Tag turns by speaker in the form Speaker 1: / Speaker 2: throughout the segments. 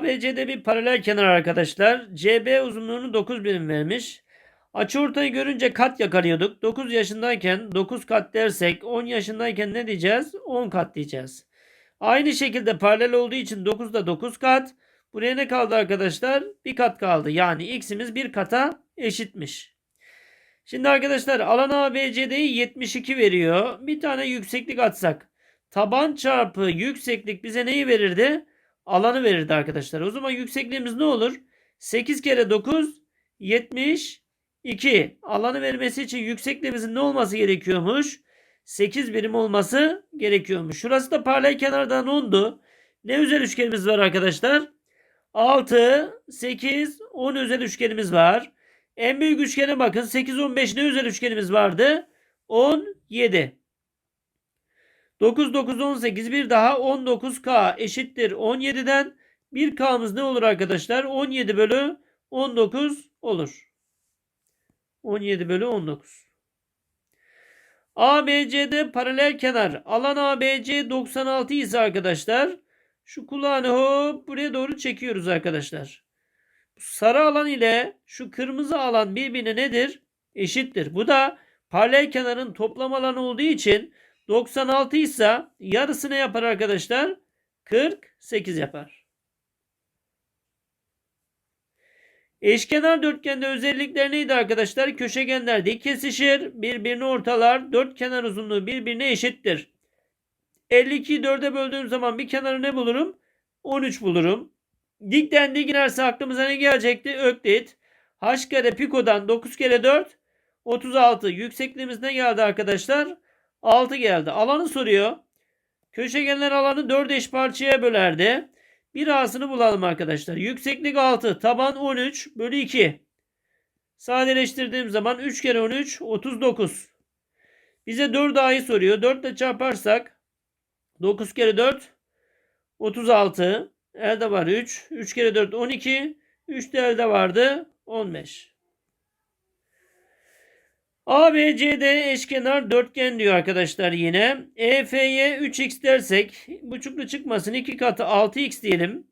Speaker 1: ABC'de bir paralel kenar arkadaşlar. CB uzunluğunu 9 birim vermiş. Açıortayı görünce kat yakalıyorduk. 9 yaşındayken 9 kat dersek 10 yaşındayken ne diyeceğiz? 10 kat diyeceğiz. Aynı şekilde paralel olduğu için 9 da 9 kat. Buraya ne kaldı arkadaşlar? Bir kat kaldı. Yani x'imiz bir kata eşitmiş. Şimdi arkadaşlar alan ABCD'yi 72 veriyor. Bir tane yükseklik atsak. Taban çarpı yükseklik bize neyi verirdi? Alanı verirdi arkadaşlar. O zaman yüksekliğimiz ne olur? 8 kere 9 72. Alanı vermesi için yüksekliğimizin ne olması gerekiyormuş? 8 birim olması gerekiyormuş. Şurası da paralel kenardan 10'du. Ne özel üçgenimiz var arkadaşlar? 6, 8, 10 özel üçgenimiz var. En büyük üçgene bakın. 8, 15 ne özel üçgenimiz vardı? 17. 9, 9, 18 bir daha 19K eşittir 17'den. 1K'mız ne olur arkadaşlar? 17 bölü 19 olur. 17 bölü 19. ABC'de paralel kenar. Alan ABC 96 ise arkadaşlar şu kulağını hop buraya doğru çekiyoruz arkadaşlar. Sarı alan ile şu kırmızı alan birbirine nedir? Eşittir. Bu da paralel kenarın toplam alanı olduğu için 96 ise yarısı ne yapar arkadaşlar? 48 yapar. Eşkenar dörtgende özellikler neydi arkadaşlar? Köşegenler dik kesişir, birbirini ortalar, dört kenar uzunluğu birbirine eşittir. 52'yi 4'e böldüğüm zaman bir kenarı ne bulurum? 13 bulurum. Dikten dik inerse aklımıza ne gelecekti? Öklit. H kare pikodan 9 kere 4 36. Yüksekliğimiz ne geldi arkadaşlar? 6 geldi. Alanı soruyor. Köşegenler alanı 4 eş parçaya bölerdi. Bir A'sını bulalım arkadaşlar. Yükseklik 6. Taban 13 bölü 2. Sadeleştirdiğim zaman 3 kere 13 39. Bize 4 A'yı soruyor. 4 ile çarparsak 9 kere 4 36. Elde var 3. 3 kere 4 12. 3 de elde vardı 15. ABCD eşkenar dörtgen diyor arkadaşlar yine. EF'ye 3x dersek buçuklu çıkmasın 2 katı 6x diyelim.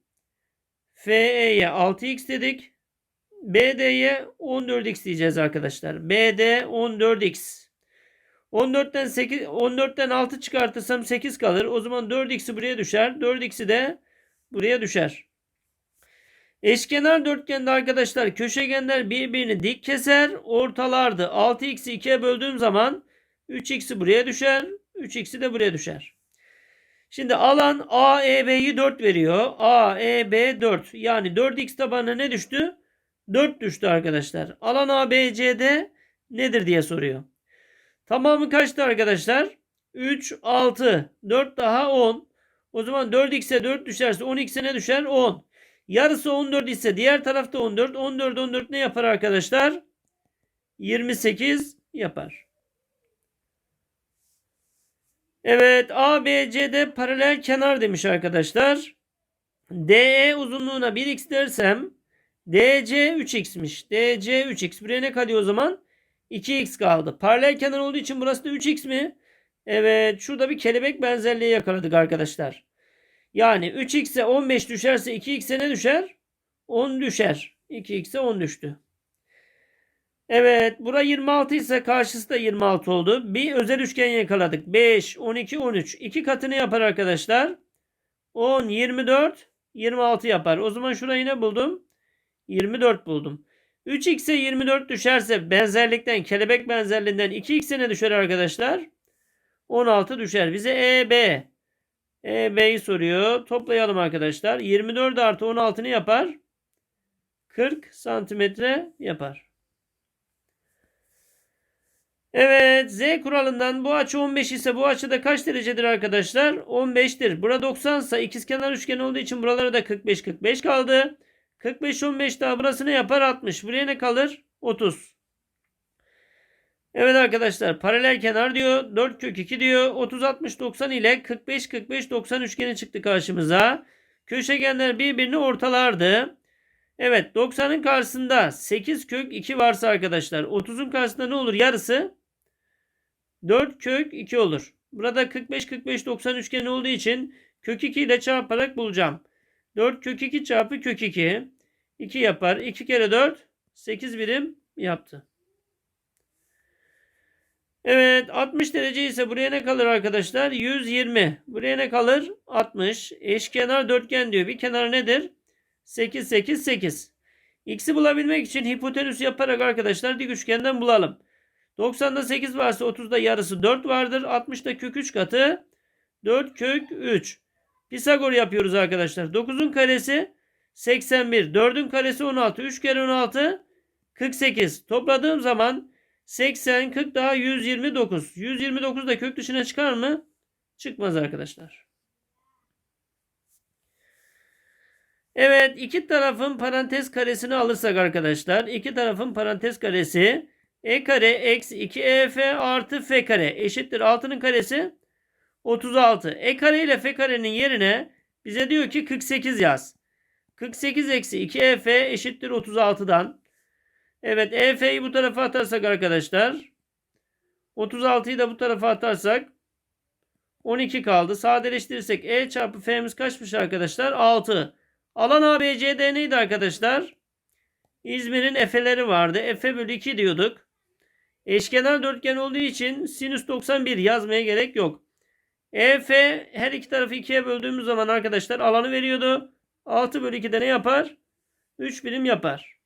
Speaker 1: FE'ye 6x dedik. BD'ye 14x diyeceğiz arkadaşlar. BD 14x. 14'ten 8 14'ten 6 çıkartırsam 8 kalır. O zaman 4x'i buraya düşer. 4x'i de buraya düşer. Eşkenar dörtgende arkadaşlar köşegenler birbirini dik keser. Ortalardı. 6x'i 2'ye böldüğüm zaman 3x'i buraya düşer. 3x'i de buraya düşer. Şimdi alan AEB'yi 4 veriyor. AEB 4. Yani 4x tabanına ne düştü? 4 düştü arkadaşlar. Alan ABC'de nedir diye soruyor. Tamamı kaçtı arkadaşlar? 3, 6, 4 daha 10. O zaman 4x'e 4 düşerse 10x'e ne düşer? 10. Yarısı 14 ise diğer tarafta 14. 14 14 ne yapar arkadaşlar? 28 yapar. Evet ABC'de paralel kenar demiş arkadaşlar. DE uzunluğuna 1x dersem DC 3x'miş. DC 3x. Buraya ne kalıyor o zaman? 2x kaldı. Paralel kenar olduğu için burası da 3x mi? Evet. Şurada bir kelebek benzerliği yakaladık arkadaşlar. Yani 3x'e 15 düşerse 2x'e ne düşer? 10 düşer. 2x'e 10 düştü. Evet. Bura 26 ise karşısı da 26 oldu. Bir özel üçgen yakaladık. 5, 12, 13. İki katını yapar arkadaşlar. 10, 24, 26 yapar. O zaman şurayı ne buldum? 24 buldum. 3x'e 24 düşerse benzerlikten kelebek benzerliğinden 2x'e ne düşer arkadaşlar? 16 düşer. Bize EB EB'yi soruyor. Toplayalım arkadaşlar. 24 artı 16 ne yapar? 40 santimetre yapar. Evet Z kuralından bu açı 15 ise bu açı da kaç derecedir arkadaşlar? 15'tir. Burada 90 ise ikizkenar üçgen olduğu için buralara da 45 45 kaldı. 45 15 daha burası ne yapar? 60. Buraya ne kalır? 30. Evet arkadaşlar paralel kenar diyor. 4 kök 2 diyor. 30 60 90 ile 45 45 90 üçgeni çıktı karşımıza. Köşegenler birbirini ortalardı. Evet 90'ın karşısında 8 kök 2 varsa arkadaşlar 30'un karşısında ne olur? Yarısı 4 kök 2 olur. Burada 45 45 90 üçgeni olduğu için kök 2 ile çarparak bulacağım. 4 kök 2 çarpı kök 2. 2 yapar. 2 kere 4 8 birim yaptı. Evet 60 derece ise buraya ne kalır arkadaşlar? 120. Buraya ne kalır? 60. Eşkenar dörtgen diyor. Bir kenar nedir? 8 8 8. X'i bulabilmek için hipotenüs yaparak arkadaşlar dik üçgenden bulalım. 90'da 8 varsa 30'da yarısı 4 vardır. 60'da kök 3 katı 4 kök 3. Pisagor yapıyoruz arkadaşlar. 9'un karesi 81. 4'ün karesi 16. 3 kere 16 48. Topladığım zaman 80, 40 daha 129. 129 da kök dışına çıkar mı? Çıkmaz arkadaşlar. Evet iki tarafın parantez karesini alırsak arkadaşlar. iki tarafın parantez karesi e kare eksi 2 ef artı f kare eşittir 6'nın karesi 36. E kare ile f karenin yerine bize diyor ki 48 yaz. 48 eksi 2 ef eşittir 36'dan. Evet EF'yi bu tarafa atarsak arkadaşlar 36'yı da bu tarafa atarsak 12 kaldı. Sadeleştirirsek E çarpı F'miz kaçmış arkadaşlar? 6. Alan ABCD neydi arkadaşlar? İzmir'in Efe'leri vardı. Efe bölü 2 diyorduk. Eşkenar dörtgen olduğu için sinüs 91 yazmaya gerek yok. EF her iki tarafı 2'ye böldüğümüz zaman arkadaşlar alanı veriyordu. 6 bölü 2'de ne yapar? 3 birim yapar.